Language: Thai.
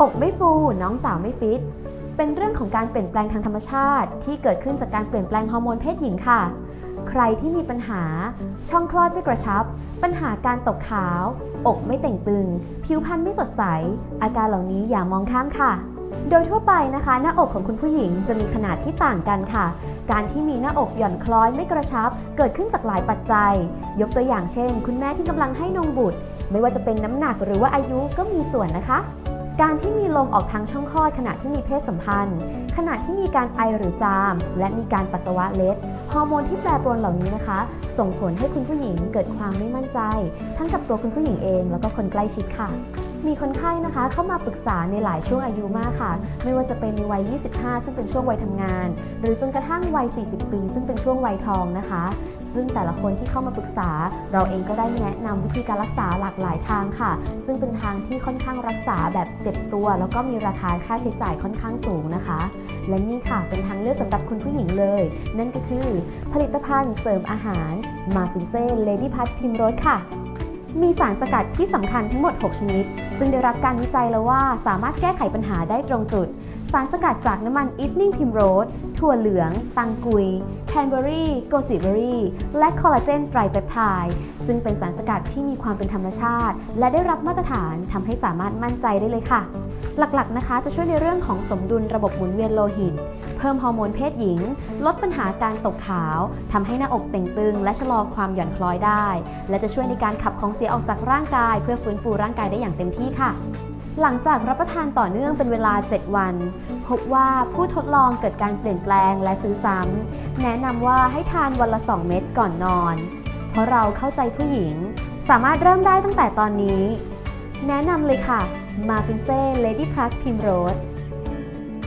อกไม่ฟู น้องสาวไม่ฟิต เป็นเรื่องของการเปลี่ยนแปลงทางธรรมชาติ ที่เกิดขึ้นจากการเปลี่ยนแปลงฮอร์โมนเพศหญิงค่ะ ใครที่มีปัญหา ช่องคลอดไม่กระชับ ปัญหาการตกขาว อกไม่เต่งตึง ผิวพรรณไม่สดใส อาการเหล่านี้อย่ามองข้ามค่ะ โดยทั่วไปนะคะ หน้าอกของคุณผู้หญิงจะมีขนาดที่ต่างกันค่ะ การที่มีหน้าอกหย่อนคล้อยไม่กระชับ เกิดขึ้นจากหลายปัจจัย ยกตัวอย่างเช่น คุณแม่ที่กำลังให้นมบุตร ไม่ว่าจะเป็นน้ำหนักหรือว่าอายุก็มีส่วนนะคะ การที่มีลมออกทางช่องคลอดขณะที่มีเพศสัมพันธ์ ขณะที่มีการไอหรือจาม และมีการปัสสาวะเล็ด ฮอร์โมนที่แปรปรวนเหล่านี้นะคะ ส่งผลให้คุณผู้หญิงเกิดความไม่มั่นใจ ทั้งกับตัวคุณผู้หญิงเอง แล้วก็คนใกล้ชิดค่ะ มีคนไข้นะคะเข้ามาปรึกษาในหลายช่วงอายุมากค่ะ ไม่ว่าจะเป็นในวัย 25 ซึ่งเป็นช่วงวัยทำงาน หรือจนกระทั่งวัย 40 ปี ซึ่งเป็นช่วงวัยทองนะคะ ซึ่งแต่ละคนที่เข้ามาปรึกษา เราเองก็ได้แนะนำวิธีการรักษาหลากหลายทางค่ะ ซึ่งเป็นทางที่ค่อนข้างรักษาแบบเจ็บตัว แล้วก็มีราคาค่าใช้จ่ายค่อนข้างสูงนะคะ และนี่ค่ะเป็นทางเลือกสำหรับคุณผู้หญิงเลย นั่นก็คือ ผลิตภัณฑ์เสริมอาหารมาฟินเซ่เลดี้พัทพิมโรสค่ะ มีสารสกัดที่สำคัญทั้งหมด 6 ชนิด ซึ่งได้รับการวิจัยแล้วว่าสามารถแก้ไขปัญหาได้ตรงจุด สารสกัดจากน้ำมันอีฟนิ่งพิมโรสถั่วเหลือง ตังกุย แคนเบอรี่ โกจิเบอรี่ และคอลลาเจนไตรเปปไทด์ ซึ่งเป็นสารสกัดที่มีความเป็นธรรมชาติ และได้รับมาตรฐานทำให้สามารถมั่นใจได้เลยค่ะ หลักๆนะคะจะช่วยในเรื่องของสมดุลระบบหมุนเวียนโลหิต เพิ่มฮอร์โมนเพศหญิง ลดปัญหาการตกขาวทำให้หน้าอกเต่งตึง และชะลอความหย่อนคล้อยได้ และจะช่วยในการขับของเสียออกจากร่างกาย เพื่อฟื้นฟูร่างกายได้อย่างเต็มที่ค่ะหลังจากรับประทานต่อเนื่องเป็นเวลา 7 วัน พบว่าผู้ทดลองเกิดการเปลี่ยนแปลงและซื้อซ้ำ แนะนำว่าให้ทานวันละ 2 เม็ดก่อนนอน เพราะเราเข้าใจผู้หญิง สามารถเริ่มได้ตั้งแต่ตอนนี้ แนะนำเลยค่ะ มาฟินเซ่เลดี้พลัสพิมโรส